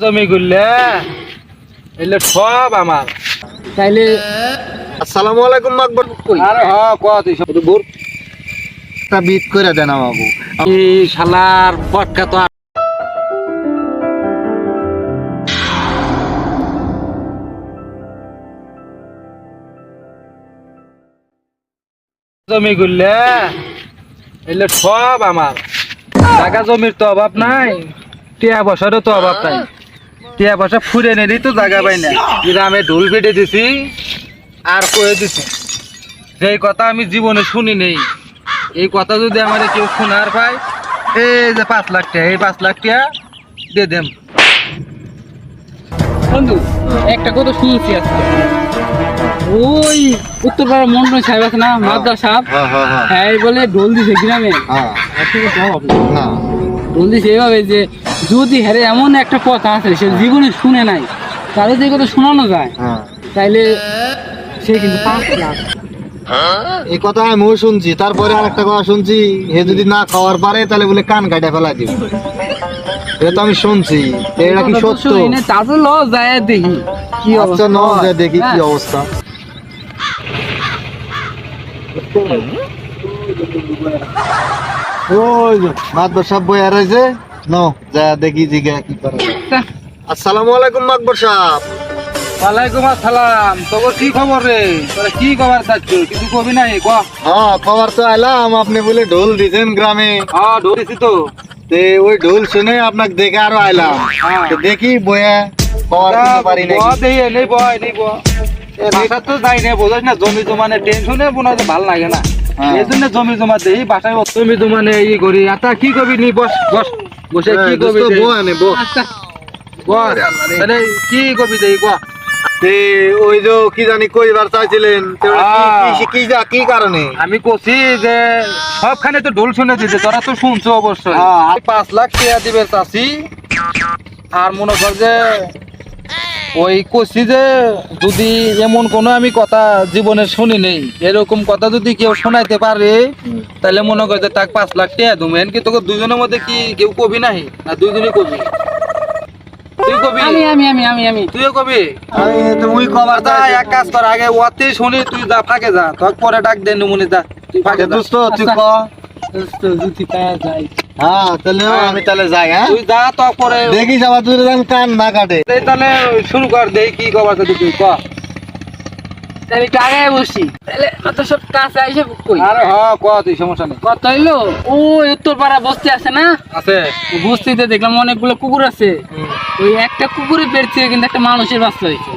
জমি গুললে এলে সব আমার। তাইলে আসসালামু আলাইকুম মাকবর আরে হ তুই সব বুর। তা বিট করে দেন আমাকে এই শালার পটকা তো জমি গুললে এলে সব আমার। টাকা জমির তো অভাব নাই টিয়া বছরও তো অভাব নাই। টিয়া বছর ফুরে নেই তো জায়গা পাই না। গ্রামে ঢোল পেটে দিছি আর কয়ে দিছি যেই কথা আমি জীবনে শুনি নেই এই কথা যদি আমার কেউ শোনার পায় এই যে পাঁচ লাখ টাকা এই পাঁচ লাখ টাকা দিয়ে দেম। বন্ধু একটা কথা শুনছি আজকে। ওই উত্তরপাড়া মন্ডল সাহেব আছে না মাদ্রা সাহেব? হ্যাঁ হ্যাঁ হ্যাঁ। হ্যাঁ বলে ঢোল দিছে গ্রামে। হ্যাঁ। হ্যাঁ ঢোল দিছে এভাবে যে যদি হ্যারে এমন একটা কথা আছে সে জীবনে শুনে নাই তাহলে যে কথা শোনানো যায়। হ্যাঁ। তাইলে সে কিন্তু পাঁচ লাখ। এই কথা আমিও শুনছি তারপরে আরেকটা কথা শুনছি হে যদি না খাওয়ার পারে তাহলে বলে কান কাটা ফেলা দিব। এটা তো আমি শুনছি এটা কি সত্য? তারপর ল যায় দেখি। কি আচ্ছা অবস্থা? ন হয়। যে দেখি কি হ্যাঁ। অবস্থা। ওই যে মাকবর সাহেব বইয়া রয়েছে ন যা দেখি জিগা কি করে। আসসালামু আলাইকুম মাকবর সাহেব। ওয়ালাইকুম আসসালাম। তোর কি খবর রে? তোরা কি খবর চাচ্ছ? কিছু কবি নাই ক? হ্যাঁ খবর তো আইলাম আপনি বলে ঢোল দিছেন গ্রামে। হ্যাঁ ধরেছি তো। তে ওই ঢোল শুনে আপনাকে দেখে আরও আইলাম হ্যাঁ। তো দেখি বইয়া খবর দিতে পারি নাকি? দেই নেই বয় নেই ব বাসা তো যাই না বোঝাস না জমি জমানে টেনশনে বোনা ভালো লাগে না। হ্যাঁ। এই জন্য জমি জমা দেই বাসায় জমি জমানে ই করি। এটা কি কবি নি বস বস। বসে কি দেই? বউ আনে, বউ। আচ্ছা কি কবি দেই ক ওই যে কি জানি কইবার চাইছিলেন কি- যা- কারণে আমি কছি যে সবখানে তো ঢোল শুনে দিতে তোরা তো শুনছো অবশ্যই হ্যাঁ। পাঁচ লাখ টাকা দিবে চাষি আর মনে কর যে ওই কছি যে যদি এমন কোনো আমি কথা জীবনে শুনি নেই এরকম কথা যদি কেউ শোনাইতে পারে তাহলে মনে করে যে তাক পাঁচ লাখ টাকা দুমেন কি তোকে দুজনের মধ্যে কি কেউ কবি নাহি? না দুইজনই কবি। তুই কবি? আমি আমি আমি আমি আমি। তুইও কবি? আমি তো ওই খবর তা এক কাজ কর আগে শুনি তুই যা ফাঁকে যা। তোর পরে ডাক দে নুমুনি যা তুই ফাঁকে যা। দোস্ত তুই আচ্ছা। ক? দোস্ত, যদি পাওয়া যায়। হ্যাঁ তাহলে আমি তাহলে যাই হ্যাঁ? তুই যা তো পরে দেখিস আবার তুই যেন কান না কাটে। তাহলে শুরু কর দেই কি খবর আছে তুই ক। তাহলে একটু আগে বসি। তাহলে অত সব কাছে এসে কই? আরে হ ক তুই সমস্যা নেই। কত হইল? ও উত্তরপাড়া বস্তি আছে না? আছে। বস্তিতে দেখলাম অনেকগুলো কুকুর আছে। ওই একটা কুকুরে পেট থেকে কিন্তু একটা মানুষের বাচ্চা হয়েছে।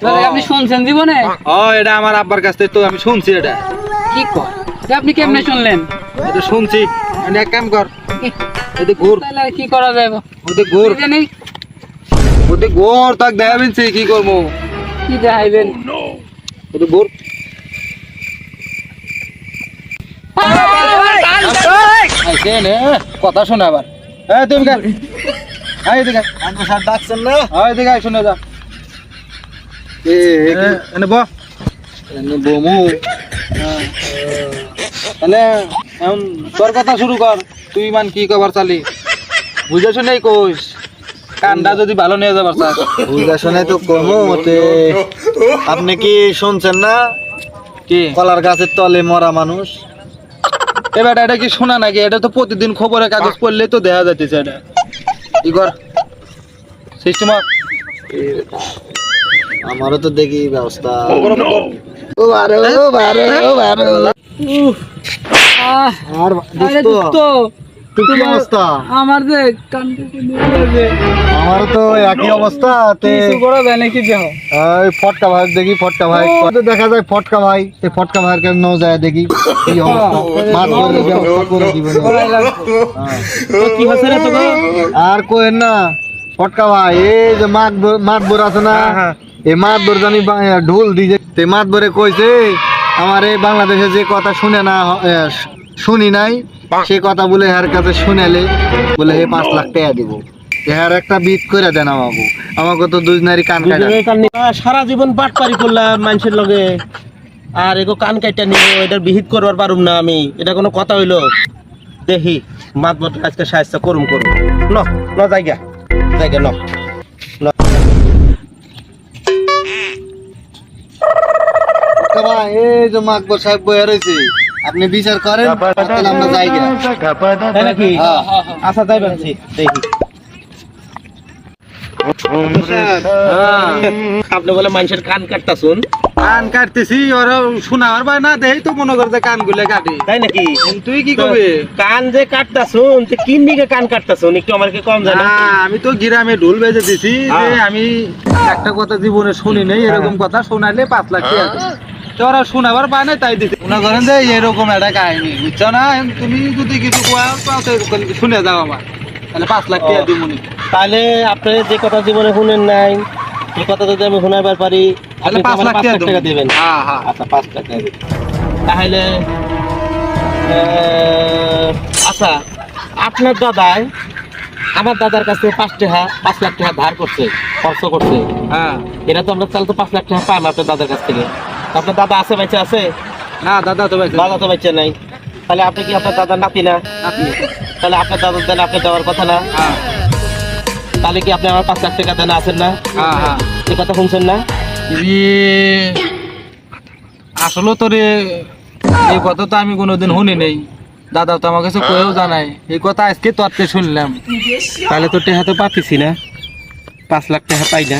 তাহলে আপনি শুনছেন জীবনে? ও এটা আমার আব্বার কাছ থেকে তো আমি শুনছি এটা। কি কর? যে আপনি কেমনে শুনলেন? এটা শুনছি। এক কাম কর এতে ঘুর। তাহলে কি করা যায় ওতে ঘুর। জানি ওতে ঘুর তাক দেখাবেন সে কি করব? কি দেখাইবেন? ওতে ঘুর। কথা শোনা আবার। হ্যাঁ তুমি কা? এদিকে আয়। স্যার ডাকছেন না? এদিকে আয়, শুনে যা। এ এ এনে ব এনে বমু। তাহলে এখন তোর কথা শুরু কর। তুই ইমান কি কবার চালি? বুঝে শুনে কইস? কান্দা যদি ভালো নিয়ে যাবার চাস। বুঝা শুনে তো কমু তে আপনি কি শুনছেন না? কি? কলার গাছের তলে মরা মানুষ। এবার এটা কি শোনা নাকি? এটা তো প্রতিদিন খবরের কাগজ পড়লে তো দেখা যাইতেছে এটা। কি কর? সিস্টেম আমারও তো দেখি ব্যবস্থা। ও বারো ও বারো ও বারো। আর আরে দোস্ত কি অবস্থা। আমার যে আমার তো একই অবস্থা তে করা যায় নাকি যে হয়? ফটকা ভাই দেখি ফটকা ভাই দেখা যায় ফটকা ভাই ফটকা ভাইয়ের যায় দেখি। কি অবস্থা। মাছ ধরে ব্যবস্থা করে দিবেন করাই লাগবে। হ্যাঁ। তো কি হচ্ছে রে তোকে? আর কোয়েন না ফটকা ভাই এই যে মাঠ বোর আছে না হ্যাঁ, এই মাঠ বোর জানি ঢোল তে মাঠ বোরে কইছে আমার এই বাংলাদেশে যে কথা শুনে না শুনি নাই সে কথা বলে হ্যার কাছে শুনেলে বলে হে পাঁচ লাখ টাকা দিব। হ্যার একটা বিট করে দেন আমাকে আমাকে তো দুই নারী কান সারা জীবন পাটপারি করলাম মানুষের লগে। আর এগো কান কাইটা নিব এটা বিহিত করবার পারুম না আমি। এটা কোনো কথা হইল? দেখি মাত মত আজকে সাহায্য করুম করুম। ন ন জায়গা। জায়গা ন এই যে মাকবর সাহেব বয়ে রয়েছে আপনি বিচার করেন, তাহলে আমরা যাই গিয়া। তাই নাকি। আচ্ছা যাই ভাবছি দেখি আপনি বলে মানুষের কান কাটতা শুন কান কাটতেছি ওরা শোনাবার বা না দেই তো মনে করতে কান গুলে কাটি তাই নাকি তুই কি করবি কান যে কাটতা শুন তো কিন দিকে কান কাটতা শুন একটু আমাকে কম জানা আমি তো গ্রামে ঢোল বেজে দিছি যে। আমি একটা কথা জীবনে শুনি নেই এরকম কথা শোনালে পাঁচ লাখ টাকা ওরা শোনাবার পায় না তাই দিতে মনে করেন যে এরকম একটা কাহিনী বুঝছ না? তুমি যদি কিছু এরকম শুনে যাও আমার তাহলে পাঁচ লাখ টাকা দিব তাহলে আপনি যে কথা জীবনে শুনেন নাই এই কথা যদি আমি শোনাবার পারি তাহলে পাঁচ লাখ টাকা দিবেন। হ্যাঁ হ্যাঁ। আচ্ছা পাঁচ লাখ টাকা তাহলে আচ্ছা আপনার দাদাই আমার দাদার কাছে পাঁচ টাকা পাঁচ লাখ টাকা ধার করছে খরচ করছে। হ্যাঁ। এটা তো আমরা তাহলে তো পাঁচ লাখ টাকা পাম আপনার দাদার কাছ থেকে। আপনার দাদা আছে বেঁচে আছে? না দাদা তো ভাই দাদা তো বেঁচে নাই। তাহলে আপনি কি আপনার দাদার নাতি না? তাহলে আপনার দাদার দেন আপনি দেওয়ার কথা না? হ্যাঁ। তাহলে কি আপনি আমার পাঁচ লাখ টাকা দেন আছেন না? হ্যাঁ হ্যাঁ। এই কথা শুনছেন না? আসলে তো রে এই কথা তো আমি কোনোদিন শুনি নেই। দাদা তো আমার কাছে কেউ জানাই এই কথা আজকে তোরতে শুনলাম। তাহলে তো টেহা তো পাচ্ছি না? পাঁচ লাখ টাকা পাই না?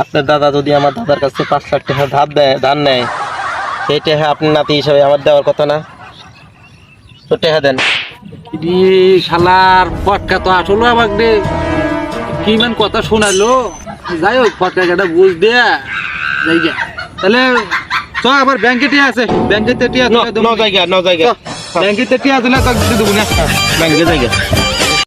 আপনার দাদা যদি আমার দাদার কাছে পাঁচ লাখ টাকা ধার দেয় ধার নেয় সেই টেহা আপনার নাতি হিসাবে আমার দেওয়ার কথা না। তো টেহা দেন। শালার পটকা তো আসলো আমাকে কি মান কথা শোনালো যাই হোক পটকা কেটা বুঝ দেয়া যাই গে তাহলে তো আবার ব্যাংকে টিয়া আছে। ব্যাংকে টিয়া ন জায়গা ন জায়গা ব্যাংকে টিয়া দিলে তো দিতে দেবো না। ব্যাংকে জায়গা